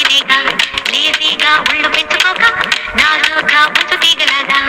ఇదేగా లేజీగా ఒళ్ళు పెంచుకోక నాజూగా ఉంచు తీగలదా